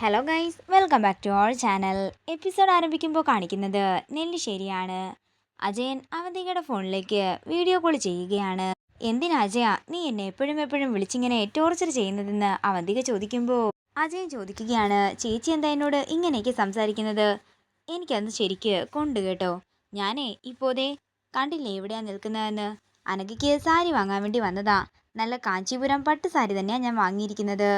Hello guys welcome back to our channel episode ആരംഭിക്കുമ്പോൾ കാണിക്കുന്നത് നെല്ലിശ്ശേരിയാണ് അജയൻ അവന്തികയുടെ ഫോണിലേക്ക് വീഡിയോ കോൾ ചെയ്യുകയാണ്. എന്തിനാ അജയ? നീ എന്നെ എപ്പോഴും എപ്പോഴും വിളിച്ചിങ്ങനെ ടോർച്ചർ ചെയ്യുന്നതെന്ന് അവന്തിക ചോദിക്കുമ്പോൾ അജയൻ ചോദിക്കുകയാണ് ചേച്ചി എന്താ എന്നോട് ഇങ്ങനെയൊക്കെ സംസാരിക്കുന്നത്? എനിക്കന്ന് ശരിക്ക് കൊണ്ടു കേട്ടോ. ഞാനേ ഇപ്പോതേ കണ്ടില്ലേ എവിടെയാ നിൽക്കുന്നതെന്ന്? അനഘയ്ക്ക് സാരി വാങ്ങാൻ വേണ്ടി വന്നതാ. നല്ല കാഞ്ചീപുരം പട്ട് സാരി തന്നെയാണ് ഞാൻ വാങ്ങിയിരിക്കുന്നത്.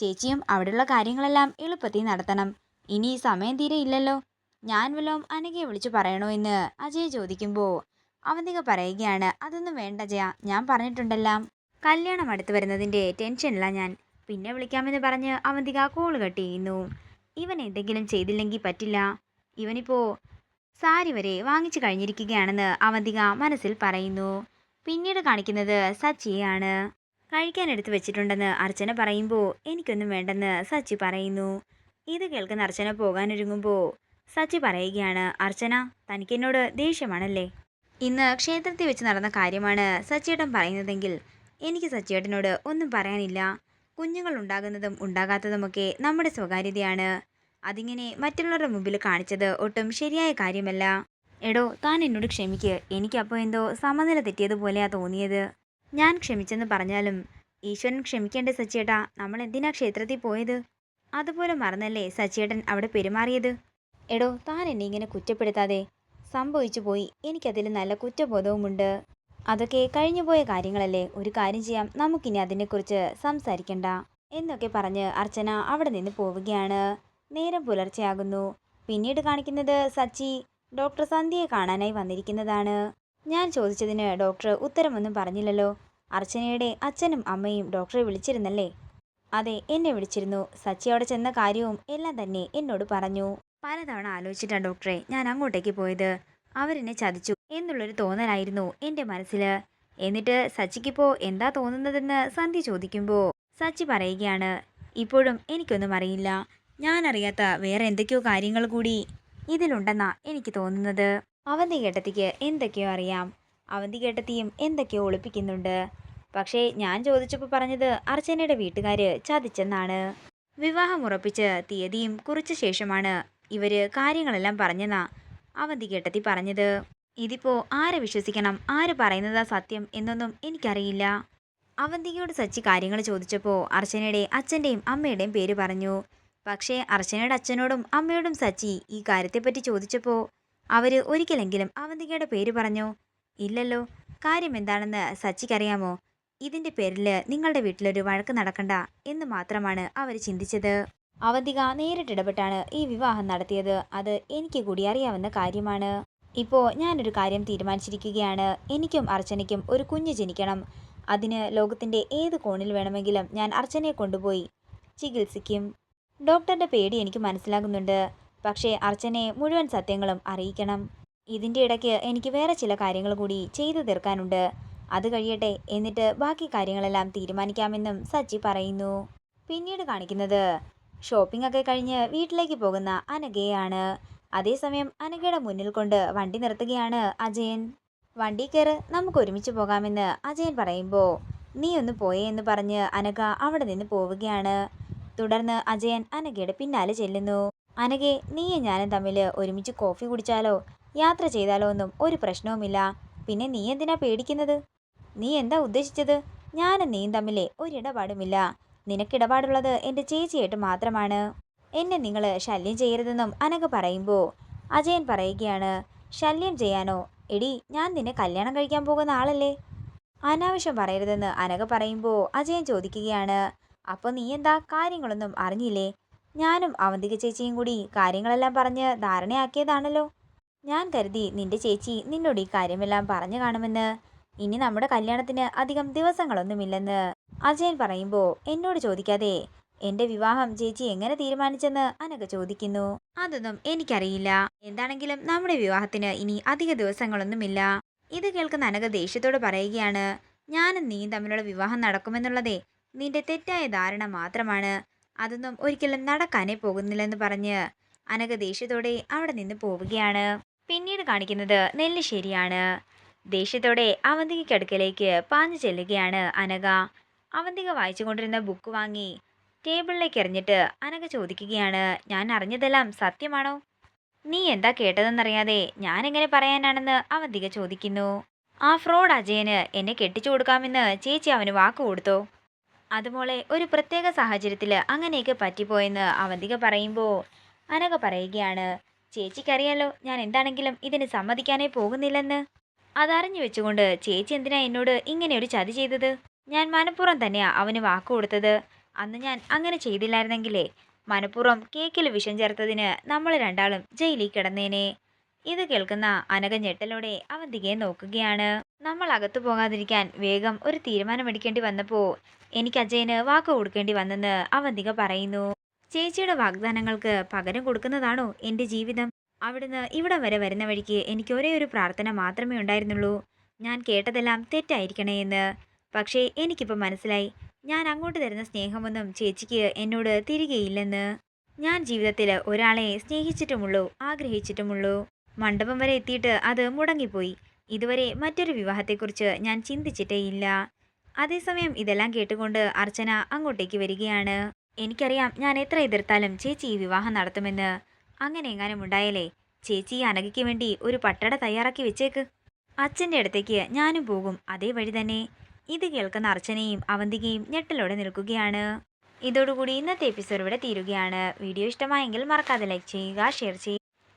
ചേച്ചിയും അവിടെയുള്ള കാര്യങ്ങളെല്ലാം എളുപ്പത്തിൽ നടത്തണം. ഇനി സമയം തീരെ ഇല്ലല്ലോ. ഞാൻ വല്ലോം അനഘയെ വിളിച്ചു പറയണോ എന്ന് അജയ് ചോദിക്കുമ്പോൾ അവന്തിക പറയുകയാണ് അതൊന്നും വേണ്ട ജയ ഞാൻ പറഞ്ഞിട്ടുണ്ടെല്ലാം. കല്യാണം അടുത്ത് വരുന്നതിന്റെ ടെൻഷനില്ല ഞാൻ. പിന്നെ വിളിക്കാമെന്ന് പറഞ്ഞ് അവന്തിക കോൾ കട്ട് ചെയ്യുന്നു. ഇവൻ എന്തെങ്കിലും ചെയ്തില്ലെങ്കിൽ പറ്റില്ല. ഇവനിപ്പോൾ സാരി വരെ വാങ്ങിച്ചു കഴിഞ്ഞിരിക്കുകയാണെന്ന് അവന്തിക മനസ്സിൽ പറയുന്നു. പിന്നീട് കാണിക്കുന്നത് സച്ചിയാണ് കഴിക്കാൻ എടുത്തു വെച്ചിട്ടുണ്ടെന്ന് അർച്ചന പറയുമ്പോൾ എനിക്കൊന്നും വേണ്ടെന്ന് സച്ചി പറയുന്നു. ഇത് കേൾക്കുന്ന അർച്ചന പോകാനൊരുങ്ങുമ്പോൾ സച്ചി പറയുകയാണ് അർച്ചന തനിക്ക് തനിക്കെന്നോട് ദേഷ്യമാണല്ലേ? ഇന്ന് ക്ഷേത്രത്തിൽ വെച്ച് നടന്ന കാര്യമാണ് സച്ചിയേട്ടൻ പറയുന്നതെങ്കിൽ എനിക്ക് സച്ചിയേട്ടനോട് ഒന്നും പറയാനില്ല. കുഞ്ഞുങ്ങൾ ഉണ്ടാകുന്നതും ഉണ്ടാകാത്തതുമൊക്കെ നമ്മുടെ സ്വകാര്യതയാണ്. അതിങ്ങനെ മറ്റുള്ളവരുടെ മുമ്പിൽ കാണിച്ചത് ഒട്ടും ശരിയായ കാര്യമല്ല. എടോ താൻ എന്നോട് ക്ഷമിക്ക്. എനിക്കപ്പോൾ എന്തോ സമനില തെറ്റിയതുപോലെയാണ് തോന്നിയത്. ഞാൻ ക്ഷമിച്ചെന്ന് പറഞ്ഞാലും ഈശ്വരൻ ക്ഷമിക്കേണ്ടേ സച്ചിയേട്ടാ നമ്മൾ എന്തിനാ ക്ഷേത്രത്തിൽ പോയത്? അതുപോലെ മറന്നല്ലേ സച്ചിയേട്ടൻ അവിടെ പെരുമാറിയത്? എടോ താൻ എന്നെ ഇങ്ങനെ കുറ്റപ്പെടുത്താതെ സംഭവിച്ചു പോയി. എനിക്കതിൽ നല്ല കുറ്റബോധവുമുണ്ട്. അതൊക്കെ കഴിഞ്ഞുപോയ കാര്യങ്ങളല്ലേ. ഒരു കാര്യം ചെയ്യാം. നമുക്കിനി അതിനെക്കുറിച്ച് സംസാരിക്കണ്ട. എന്നൊക്കെ പറഞ്ഞ് അർച്ചന അവിടെ നിന്ന് പോവുകയാണ്. നേരം പുലർച്ചെയാകുന്നു. പിന്നീട് കാണിക്കുന്നത് സച്ചി ഡോക്ടർ സന്ധ്യയെ കാണാനായി വന്നിരിക്കുന്നതാണ്. ഞാൻ ചോദിച്ചതിന് ഡോക്ടർ ഉത്തരമൊന്നും പറഞ്ഞില്ലല്ലോ. അർച്ചനയുടെ അച്ഛനും അമ്മയും ഡോക്ടറെ വിളിച്ചിരുന്നല്ലേ? അതെ എന്നെ വിളിച്ചിരുന്നു. സച്ചി അവിടെ ചെന്ന കാര്യവും എല്ലാം തന്നെ എന്നോട് പറഞ്ഞു. പലതവണ ആലോചിച്ചിട്ടാണ് ഡോക്ടറെ ഞാൻ അങ്ങോട്ടേക്ക് പോയത്. അവരെന്നെ ചതിച്ചു എന്നുള്ളൊരു തോന്നലായിരുന്നു എന്റെ മനസ്സിൽ എന്നിട്ട് സച്ചിക്കിപ്പോൾ എന്താ തോന്നുന്നതെന്ന് സന്ധ്യ ചോദിക്കുമ്പോൾ സച്ചി പറയുകയാണ് ഇപ്പോഴും എനിക്കൊന്നും അറിയില്ല. ഞാൻ അറിയാത്ത വേറെ എന്തൊക്കെയോ കാര്യങ്ങൾ കൂടി ഇതിലുണ്ടെന്നാ എനിക്ക് തോന്നുന്നത്. അവന്തി കേട്ടത്തിക്ക് എന്തൊക്കെയോ അറിയാം. അവന്തി കേട്ടത്തിയും എന്തൊക്കെയോ ഒളിപ്പിക്കുന്നുണ്ട്. പക്ഷേ ഞാൻ ചോദിച്ചപ്പോൾ പറഞ്ഞത് അർച്ചനയുടെ വീട്ടുകാർ ചതിച്ചെന്നാണ്. വിവാഹം ഉറപ്പിച്ച് തീയതിയും കുറിച്ച ശേഷമാണ് ഇവർ കാര്യങ്ങളെല്ലാം പറഞ്ഞെന്നാ അവന്തി കേട്ടത്തി പറഞ്ഞത്. ഇതിപ്പോൾ ആരെ വിശ്വസിക്കണം? ആര് പറയുന്നതാ സത്യം എന്നൊന്നും എനിക്കറിയില്ല. അവന്തിയോട് സച്ചി കാര്യങ്ങൾ ചോദിച്ചപ്പോൾ അർച്ചനയുടെ അച്ഛന്റെയും അമ്മയുടെയും പേര് പറഞ്ഞു. പക്ഷേ അർച്ചനയുടെ അച്ഛനോടും അമ്മയോടും സച്ചി ഈ കാര്യത്തെപ്പറ്റി ചോദിച്ചപ്പോൾ അവർ ഒരിക്കലെങ്കിലും അവന്തികയുടെ പേര് പറഞ്ഞോ? ഇല്ലല്ലോ. കാര്യം എന്താണെന്ന് സച്ചിക്കറിയാമോ? ഇതിന്റെ പേരിൽ നിങ്ങളുടെ വീട്ടിലൊരു വഴക്ക് നടക്കണ്ട എന്ന് മാത്രമാണ് അവർ ചിന്തിച്ചത്. അവന്തിക നേരിട്ടിടപെട്ടാണ് ഈ വിവാഹം നടത്തിയത്. അത് എനിക്ക് കൂടി അറിയാവുന്ന കാര്യമാണ്. ഇപ്പോൾ ഞാനൊരു കാര്യം തീരുമാനിച്ചിരിക്കുകയാണ്. എനിക്കും അർച്ചനയ്ക്കും ഒരു കുഞ്ഞ് ജനിക്കണം. അതിന് ലോകത്തിന്റെ ഏത് കോണിൽ വേണമെങ്കിലും ഞാൻ അർച്ചനയെ കൊണ്ടുപോയി ചികിത്സിക്കും. ഡോക്ടറുടെ പേടി എനിക്ക് മനസ്സിലാകുന്നുണ്ട്. പക്ഷേ അർച്ചനയെ മുഴുവൻ സത്യങ്ങളും അറിയിക്കണം. ഇതിന്റെ ഇടയ്ക്ക് എനിക്ക് വേറെ ചില കാര്യങ്ങൾ കൂടി ചെയ്തു തീർക്കാനുണ്ട്. അത് കഴിയട്ടെ എന്നിട്ട് ബാക്കി കാര്യങ്ങളെല്ലാം തീരുമാനിക്കാമെന്നും സച്ചി പറയുന്നു. പിന്നീട് കാണിക്കുന്നത് ഷോപ്പിംഗ് ഒക്കെ കഴിഞ്ഞ് വീട്ടിലേക്ക് പോകുന്ന അനഘയാണ്. അതേസമയം അനഘയുടെ മുന്നിൽ കൊണ്ട് വണ്ടി നിർത്തുകയാണ് അജയൻ. വണ്ടി കയറ് നമുക്ക് ഒരുമിച്ച് പോകാമെന്ന് അജയൻ പറയുമ്പോൾ നീ ഒന്ന് പോയേ എന്ന് പറഞ്ഞ് അനഘ അവിടെ നിന്ന് പോവുകയാണ്. തുടർന്ന് അജയൻ അനഘയുടെ പിന്നാലെ ചെല്ലുന്നു. അനഘെ നീയും ഞാനും തമ്മിൽ ഒരുമിച്ച് കോഫി കുടിച്ചാലോ? യാത്ര ചെയ്താലോ ഒന്നും ഒരു പ്രശ്നവുമില്ല. പിന്നെ നീ എന്തിനാ പേടിക്കുന്നത്? നീ എന്താ ഉദ്ദേശിച്ചത്? ഞാനും നീയും തമ്മിലെ ഒരിടപാടുമില്ല. നിനക്കിടപാടുള്ളത് എന്റെ ചേച്ചിയായിട്ട് മാത്രമാണ്. എന്നെ നിങ്ങൾ ശല്യം ചെയ്യരുതെന്നും അനഘ പറയുമ്പോൾ അജയൻ പറയുകയാണ് ശല്യം ചെയ്യാനോ? എടി ഞാൻ നിന്നെ കല്യാണം കഴിക്കാൻ പോകുന്ന ആളല്ലേ? അനാവശ്യം പറയരുതെന്ന് അനഘ പറയുമ്പോൾ അജയൻ ചോദിക്കുകയാണ് അപ്പോൾ നീ എന്താ? കാര്യങ്ങളൊന്നും അറിഞ്ഞില്ലേ? ഞാനും അവന്തിക ചേച്ചിയും കൂടി കാര്യങ്ങളെല്ലാം പറഞ്ഞ് ധാരണയാക്കിയതാണല്ലോ. ഞാൻ കരുതി നിന്റെ ചേച്ചി നിന്നോട് ഈ കാര്യമെല്ലാം പറഞ്ഞു കാണുമെന്ന്. ഇനി നമ്മുടെ കല്യാണത്തിന് അധികം ദിവസങ്ങളൊന്നുമില്ലെന്ന് അജയൻ പറയുമ്പോൾ എന്നോട് ചോദിക്കാതെ എന്റെ വിവാഹം ചേച്ചി എങ്ങനെ തീരുമാനിച്ചെന്ന് അനഘ ചോദിക്കുന്നു. അതൊന്നും എനിക്കറിയില്ല. എന്താണെങ്കിലും നമ്മുടെ വിവാഹത്തിന് ഇനി അധിക ദിവസങ്ങളൊന്നുമില്ല. ഇത് കേൾക്കുന്ന അനക ദേഷ്യത്തോട് പറയുകയാണ് ഞാനും നീയും തമ്മിലുള്ള വിവാഹം നടക്കുമെന്നുള്ളതേ നിന്റെ തെറ്റായ ധാരണ മാത്രമാണ്. അതൊന്നും ഒരിക്കലും നടക്കാനേ പോകുന്നില്ലെന്ന് പറഞ്ഞ് അനക ദേഷ്യത്തോടെ അവിടെ നിന്ന് പോവുകയാണ്. പിന്നീട് കാണിക്കുന്നത് നെല്ലിശ്ശേരിയാണ്. ദേഷ്യത്തോടെ അവന്തികയ്ക്കടുക്കലേക്ക് പാഞ്ഞു ചെല്ലുകയാണ് അനക അവന്തിക വായിച്ചു കൊണ്ടിരുന്ന ബുക്ക് വാങ്ങി ടേബിളിലേക്ക് എറിഞ്ഞിട്ട് അനക ചോദിക്കുകയാണ് ഞാൻ അറിഞ്ഞതെല്ലാം സത്യമാണോ? നീ എന്താ കേട്ടതെന്നറിയാതെ ഞാൻ എങ്ങനെ പറയാനാണെന്ന്? അവന്തിക ചോദിക്കുന്നു. ആ ഫ്രോഡ് അജയന് എന്നെ കെട്ടിച്ചു കൊടുക്കാമെന്ന് ചേച്ചി അവന് വാക്ക് കൊടുത്തോ? അതുമോളെ ഒരു പ്രത്യേക സാഹചര്യത്തിൽ അങ്ങനെയൊക്കെ പറ്റിപ്പോയെന്ന് അവന്തിക പറയുമ്പോൾ അനക പറയുകയാണ് ചേച്ചിക്കറിയാലോ ഞാൻ എന്താണെങ്കിലും ഇതിന് സമ്മതിക്കാനേ പോകുന്നില്ലെന്ന്? അതറിഞ്ഞു വെച്ചുകൊണ്ട് ചേച്ചി എന്തിനാ എന്നോട് ഇങ്ങനെ ഒരു ചതി ചെയ്തത്? ഞാൻ മനഃപൂർവം തന്നെയാ അവന് വാക്ക് കൊടുത്തത്. അന്ന് ഞാൻ അങ്ങനെ ചെയ്തില്ലായിരുന്നെങ്കിലേ മനഃപൂർവം കേക്കിൽ വിഷം ചേർത്തതിന് നമ്മൾ രണ്ടാളും ജയിലിൽ കിടന്നേനെ. ഇത് കേൾക്കുന്ന അനഘ ഞെട്ടലോടെ അവൻ തികയെ നോക്കുകയാണ്. നമ്മൾ അകത്തു പോകാതിരിക്കാൻ വേഗം ഒരു തീരുമാനമെടുക്കേണ്ടി വന്നപ്പോൾ എനിക്ക് അജയന് വാക്ക് കൊടുക്കേണ്ടി വന്നെന്ന് അവന്തിക പറയുന്നു. ചേച്ചിയുടെ വാഗ്ദാനങ്ങൾക്ക് പകരം കൊടുക്കുന്നതാണോ എന്റെ ജീവിതം? അവിടുന്ന് ഇവിടെ വരെ വരുന്ന വഴിക്ക് എനിക്ക് ഒരേ ഒരു പ്രാർത്ഥന മാത്രമേ ഉണ്ടായിരുന്നുള്ളൂ. ഞാൻ കേട്ടതെല്ലാം തെറ്റായിരിക്കണേ എന്ന്. പക്ഷേ എനിക്കിപ്പോൾ മനസ്സിലായി. ഞാൻ അങ്ങോട്ട് തരുന്ന സ്നേഹമൊന്നും ചേച്ചിക്ക് എന്നോട് തിരികെയില്ലെന്ന്. ഞാൻ ജീവിതത്തിൽ ഒരാളെ സ്നേഹിച്ചിട്ടുമുള്ളൂ ആഗ്രഹിച്ചിട്ടുമുള്ളൂ. മണ്ഡപം വരെ എത്തിയിട്ട് അത് മുടങ്ങിപ്പോയി. ഇതുവരെ മറ്റൊരു വിവാഹത്തെക്കുറിച്ച് ഞാൻ ചിന്തിച്ചിട്ടേയില്ല അതേസമയം ഇതെല്ലാം കേട്ടുകൊണ്ട് അർച്ചന അങ്ങോട്ടേക്ക് വരികയാണ്. എനിക്കറിയാം ഞാൻ എത്ര എതിർത്താലും ചേച്ചി ഈ വിവാഹം നടത്തുമെന്ന്. അങ്ങനെ എങ്ങാനും ഉണ്ടായാലേ ചേച്ചി അനഘയ്ക്ക് വേണ്ടി ഒരു പട്ടട തയ്യാറാക്കി വെച്ചേക്ക്. അച്ഛന്റെ അടുത്തേക്ക് ഞാനും പോകും. അതേ വഴി തന്നെ. ഇത് കേൾക്കുന്ന അർച്ചനയും അവന്തികയും ഞെട്ടലോടെ നിൽക്കുകയാണ്. ഇതോടുകൂടി ഇന്നത്തെ എപ്പിസോഡ് ഇവിടെ തീരുകയാണ്. വീഡിയോ ഇഷ്ടമായെങ്കിൽ മറക്കാതെ ലൈക്ക് ചെയ്യുക ഷെയർ ചെയ്യുക.